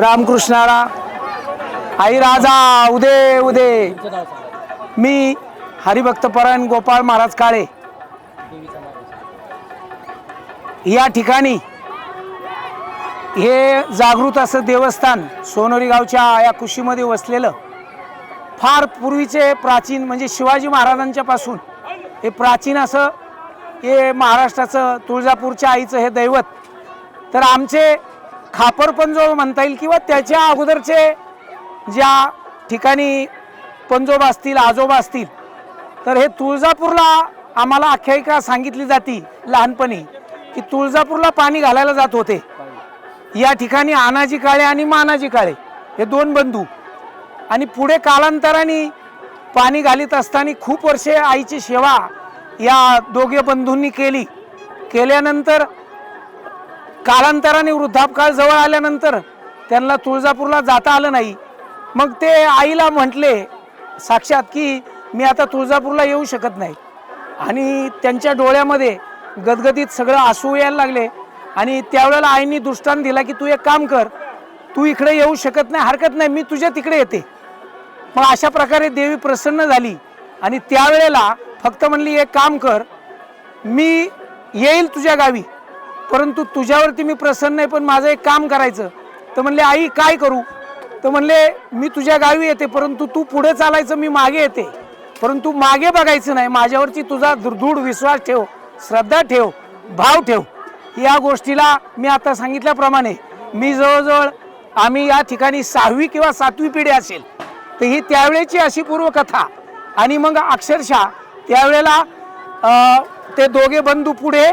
रामकृष्णाला. आई राजा उदे उदे. मी हरिभक्तपरायण गोपाळ महाराज काळे. या ठिकाणी हे जागृत असं देवस्थान सोनोरी गावच्या या कुशीमध्ये वसलेलं फार पूर्वीचे प्राचीन म्हणजे शिवाजी महाराजांच्या पासून हे प्राचीन असं हे महाराष्ट्राचं तुळजापूरच्या आईचं हे दैवत. तर आमचे खापरपंजोब म्हणता येईल किंवा त्याच्या अगोदरचे ज्या ठिकाणी पंजोबा असतील आजोबा असतील तर हे तुळजापूरला आम्हाला आख्यायिका सांगितली जाती लहानपणी की तुळजापूरला पाणी घालायला जात होते. या ठिकाणी आनाजी काळे आणि मानाजी काळे हे दोन बंधू. आणि पुढे कालांतराने पाणी घालीत असताना खूप वर्षे आईची सेवा या दोघे बंधूंनी केली. केल्यानंतर कालांतराने वृद्धापकाळ जवळ आल्यानंतर त्यांना तुळजापूरला जाता आलं नाही. मग ते आईला म्हटले साक्षात की मी आता तुळजापूरला येऊ शकत नाही. आणि त्यांच्या डोळ्यामध्ये गदगदीत सगळं आसू यायला लागले. आणि त्यावेळेला आईनी दृष्टांत दिला की तू एक काम कर तू इकडे येऊ शकत नाही हरकत नाही मी तुझ्या तिकडे येते. मग अशा प्रकारे देवी प्रसन्न झाली. आणि त्यावेळेला फक्त म्हणली एक काम कर मी येईल तुझ्या गावी. परंतु तुझ्यावरती मी प्रसन्न आहे पण माझं एक काम करायचं. तर म्हणले आई काय करू? तर म्हणले मी तुझ्या गावी येते परंतु तू पुढे चालायचं मी मागे येते. परंतु मागे बघायचं नाही माझ्यावरची तुझा दृढ विश्वास ठेव श्रद्धा ठेव भाव ठेव. या गोष्टीला मी आता सांगितल्याप्रमाणे मी जवळजवळ आम्ही या ठिकाणी सहावी किंवा सातवी पिढी असेल. तर ही त्यावेळेची अशी पूर्वकथा. आणि मग अक्षरशः त्यावेळेला ते दोघे बंधू पुढे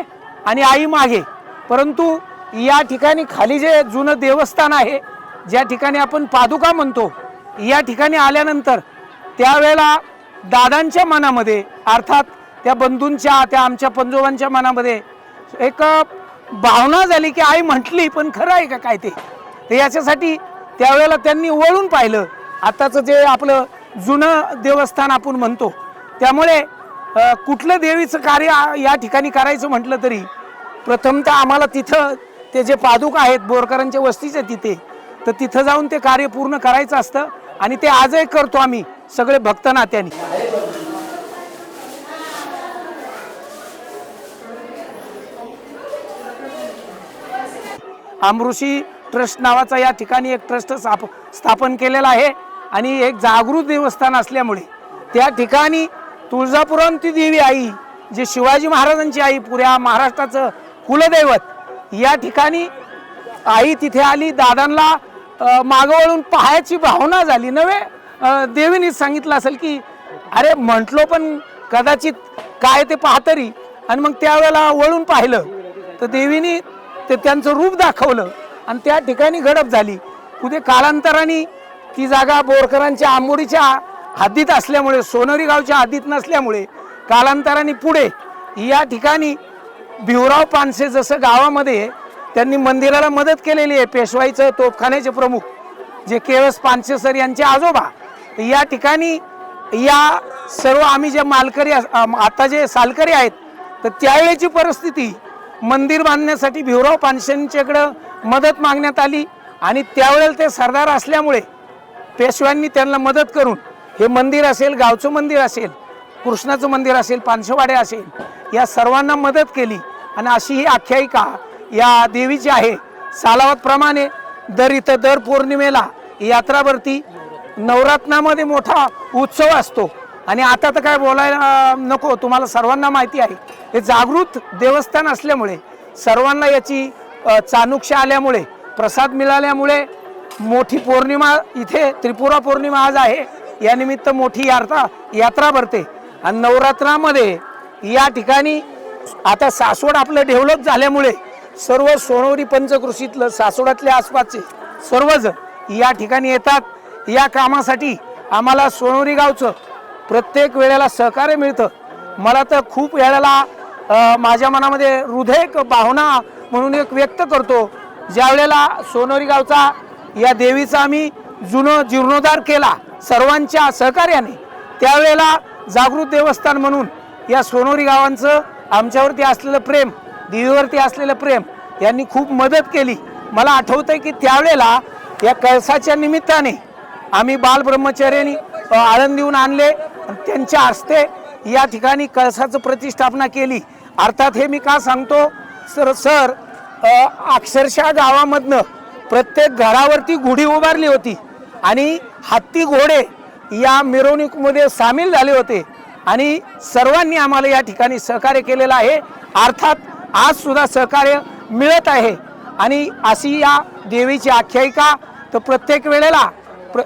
आणि आई मागे. परंतु या ठिकाणी खाली जे जुनं देवस्थान आहे ज्या ठिकाणी आपण पादुका म्हणतो या ठिकाणी आल्यानंतर त्यावेळेला दादांच्या मनामध्ये अर्थात त्या बंधूंच्या त्या आमच्या पंजोबांच्या मनामध्ये एक भावना झाली की आई म्हटली पण खरं आहे का काय ते? तर याच्यासाठी त्यावेळेला त्यांनी वळून पाहिलं. आताचं जे आपलं जुनं देवस्थान आपण म्हणतो त्यामुळे कुठलं देवीचं कार्य या ठिकाणी करायचं म्हटलं तरी प्रथमतः आम्हाला तिथं ते जे पादुक आहेत बोरकरांच्या वस्तीचे तिथे. तर तिथं जाऊन ते कार्य पूर्ण करायचं असतं आणि ते आजही करतो आम्ही सगळे भक्त नात्याने. अमृषी ट्रस्ट नावाचा या ठिकाणी एक ट्रस्ट स्थाप स्थापन केलेला आहे आणि एक जागृत देवस्थान असल्यामुळे त्या ठिकाणी तुळजापुरांती देवी आई जे शिवाजी महाराजांची आई पुऱ्या महाराष्ट्राचं कुलदैवत. या ठिकाणी आई तिथे आली दादांना मागवळून मागं वळून पाहायची भावना झाली. नव्हे? अ, देवीने सांगितलं असेल की अरे म्हटलो पण कदाचित काय ते पाहतरी. आणि मग त्यावेळेला वळून पाहिलं. तर देवीने ते त्यांचं रूप दाखवलं आणि त्या ठिकाणी घडप झाली. कुठे कालांतराने ती जागा बोरकरांच्या आंबोडीच्या हद्दीत असल्यामुळे सोनरी गावच्या हद्दीत नसल्यामुळे कालांतराने पुढे या ठिकाणी भिवराव पानसे जसं गावामध्ये त्यांनी मंदिराला मदत केलेली आहे पेशवाईचं तोपखान्याचे प्रमुख जे केवस पानसे सर यांचे आजोबा या ठिकाणी या सर्व आम्ही जे मालकरी अस- आता जे सालकरी आहेत तर त्यावेळेची परिस्थिती मंदिर बांधण्यासाठी भिवराव पानशेंच्याकडं मदत मागण्यात आली आणि त्यावेळेला ते सरदार असल्यामुळे पेशव्यांनी त्यांना मदत करून हे मंदिर असेल गावचं मंदिर असेल कृष्णाचं मंदिर असेल पानशेवाडे असेल या सर्वांना मदत केली. आणि अशी ही आख्यायिका या देवीची आहे. सालावतप्रमाणे दर इथं दर पौर्णिमेला यात्रा भरती नवरात्रामध्ये मोठा उत्सव असतो. आणि आता तर काय बोलायला नको तुम्हाला सर्वांना माहिती आहे. हे जागृत देवस्थान असल्यामुळे सर्वांना याची चाणुक्ष आल्यामुळे प्रसाद मिळाल्यामुळे मोठी पौर्णिमा इथे त्रिपुरा पौर्णिमा आज आहे. यानिमित्त मोठी यात्रा यात्रा भरते. आणि नवरात्रामध्ये या ठिकाणी आता सासवड आपलं डेव्हलप झाल्यामुळे सर्व सोनवरी पंचकृषीतलं सासवडातल्या आसपासचे सर्वजण या ठिकाणी येतात. या कामासाठी आम्हाला सोनवरी गावचं प्रत्येक वेळेला सहकार्य मिळतं. मला तर खूप वेळेला माझ्या मनामध्ये हृदय भावना म्हणून एक व्यक्त करतो. ज्या वेळेला सोनोरी गावचा या देवीचा आम्ही जुनं जीर्णोद्धार केला सर्वांच्या सहकार्याने त्यावेळेला जागृत देवस्थान म्हणून या सोनोरी गावांचं आमच्यावरती असलेलं प्रेम देवीवरती असलेलं प्रेम यांनी खूप मदत केली. मला आठवतं आहे की त्यावेळेला या कळसाच्या निमित्ताने आम्ही बालब्रह्मचर्यानी देऊन आळंदीहून आणले त्यांच्या हस्ते या ठिकाणी कळसाचं प्रतिष्ठापना केली. अर्थात हे मी का सांगतो? सर सर अक्षरशः गावामधनं प्रत्येक घरावरती गुढी उभारली होती आणि हत्ती घोडे या मिरवणुकीमध्ये सामील झाले होते आणि सर्वांनी आम्हाला या ठिकाणी सहकार्य केलेलं आहे. अर्थात आजसुद्धा सहकार्य मिळत आहे. आणि अशी या देवीची आख्यायिका तर प्रत्येक वेळेला प्र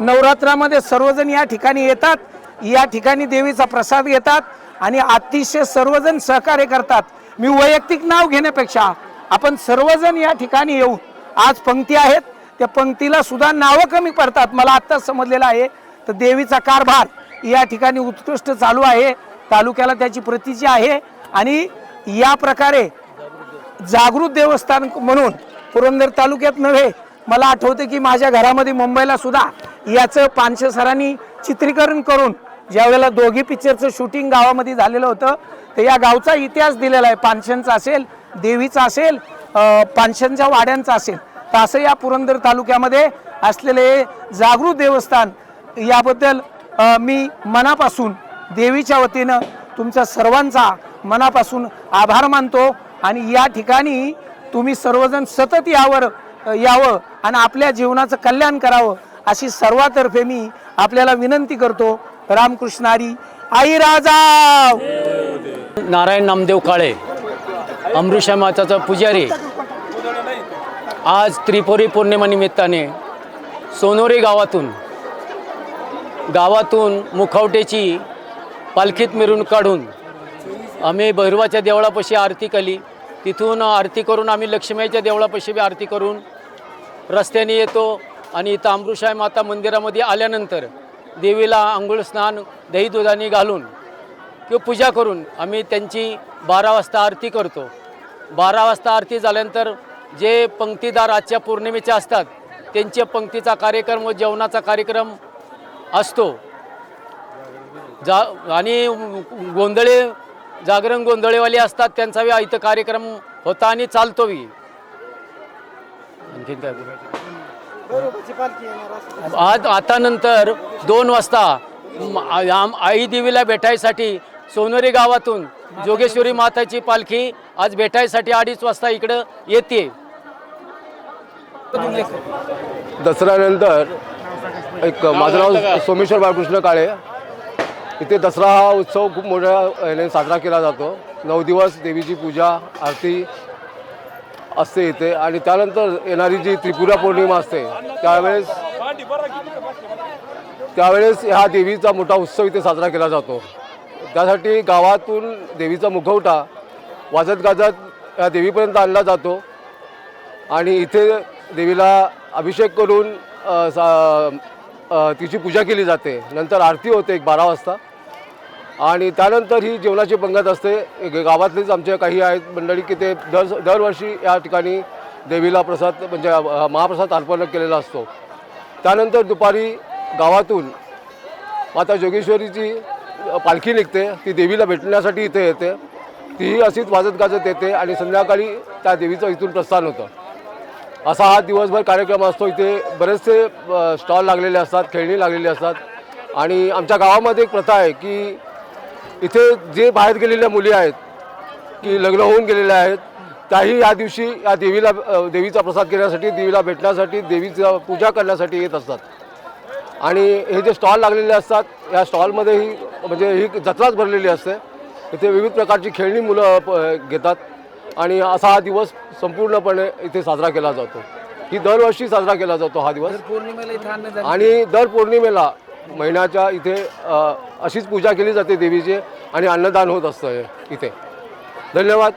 नवरात्रामध्ये सर्वजण या ठिकाणी येतात. या ठिकाणी देवीचा प्रसाद घेतात आणि अतिशय सर्वजण सहकार्य करतात. मी वैयक्तिक नाव घेण्यापेक्षा आपण सर्वजण या ठिकाणी येऊ आज पंक्ती आहेत. त्या पंक्तीला सुद्धा नावं कमी पडतात. मला आत्ताच समजलेलं आहे. तर देवीचा कारभार या ठिकाणी उत्कृष्ट चालू आहे. तालुक्याला त्याची प्रतीची आहे. आणि या प्रकारे जागृत देवस्थान म्हणून पुरंदर तालुक्यात नव्हे मला आठवतं की माझ्या घरामध्ये मुंबईला सुद्धा याचं पानशे सरांनी चित्रीकरण करून ज्यावेळेला दोघी पिक्चरचं शूटिंग गावामध्ये झालेलं होतं तर या गावचा इतिहास दिलेला आहे. पानशेंचा असेल देवीचा असेल अं, पानशेंच्या वाड्यांचा असेल. तर या पुरंदर तालुक्यामध्ये असलेले जागृत देवस्थान याबद्दल मी मनापासून देवीच्या वतीनं तुमचा सर्वांचा मनापासून आभार मानतो आणि या ठिकाणी तुम्ही सर्वजण सतत यावर यावं आणि आपल्या जीवनाचं कल्याण करावं अशी सर्वातर्फे मी आपल्याला विनंती करतो. रामकृष्णारी आई राजा! नारायण नामदेव काळे अमृषा माताचा पुजारी. आज त्रिपुरी पौर्णिमानिमित्ताने सोनोरी गावातून गावातून मुखवटेची पालखीत मिरून काढून आम्ही भैरवाच्या देवळापाशी आरती केली. तिथून आरती करून आम्ही लक्ष्मीच्या देवळापाशी बी आरती करून रस्त्याने येतो आणि इथं अमृषाय माता मंदिरामध्ये आल्यानंतर देवीला आंघोळ स्नान दही दुधाने घालून किंवा पूजा करून आम्ही त्यांची बारा वाजता आरती करतो. बारा वाजता आरती झाल्यानंतर जे पंक्तीदार आजच्या पौर्णिमेचे असतात त्यांच्या पंक्तीचा कार्यक्रम व जेवणाचा कार्यक्रम असतो. जा आणि गोंधळे जागरण गोंधळेवाले असतात त्यांचा बी इथं कार्यक्रम होता आणि चालतो बी आणखीन काय आज आता नंतर दोन वाजता आई देवीला भेटायसाठी सोनोरी गावातून जोगेश्वरी माताची पालखी आज भेटायसाठी अडीच वाजता इकडं येते. दसऱ्यानंतर एक माझं नाव सोमेश्वर बाळकृष्ण काळे. इथे दसरा हा उत्सव खूप मोठ्या याने साजरा केला जातो. नऊ दिवस देवीची पूजा आरती असते इथे. आणि त्यानंतर येणारी जी त्रिपुरा पौर्णिमा असते त्यावेळेस त्यावेळेस ह्या देवीचा मोठा उत्सव इथे साजरा केला जातो. त्यासाठी गावातून देवीचा मुखवटा वाजत गाजत या देवीपर्यंत आणला जातो. आणि इथे देवीला अभिषेक करून सा- तिची पूजा केली जाते. नंतर आरती होते एक बारा वाजता. आणि त्यानंतर ही जेवणाची पंगत असते. गावातलेच आमचे काही आहेत मंडळी की ते दर दरवर्षी या ठिकाणी देवीला प्रसाद म्हणजे महाप्रसाद अर्पण केलेला असतो. त्यानंतर दुपारी गावातून माता जोगेश्वरीची पालखी निघते ती देवीला भेटण्यासाठी इथे येते. तीही अशीच वाजत गाजत येते आणि संध्याकाळी त्या देवीचं इथून प्रस्थान होतं. असा हा दिवसभर कार्यक्रम असतो. इथे बरेचसे स्टॉल लागलेले असतात खेळणी लागलेली असतात. आणि आमच्या गावामध्ये एक प्रथा आहे की इथे जे बाहेर गेलेल्या मुली आहेत की लग्न होऊन गेलेल्या आहेत त्याही या दिवशी या देवीला देवीचा प्रसाद घेण्यासाठी देवीला भेटण्यासाठी देवीचा पूजा करण्यासाठी येत असतात. आणि हे जे स्टॉल लागलेले असतात या स्टॉलमध्येही म्हणजे ही जत्राच भरलेली असते. इथे विविध प्रकारची खेळणी मुलं प- घेतात आणि असा हा दिवस संपूर्णपणे इथे साजरा केला जातो. ही दरवर्षी साजरा केला जातो हा दिवस. पौर्णिमेला आणि दर पौर्णिमेला महिन्याच्या इथे अशीच पूजा केली जाते देवीची आणि अन्नदान होत असतं हे इथे. धन्यवाद.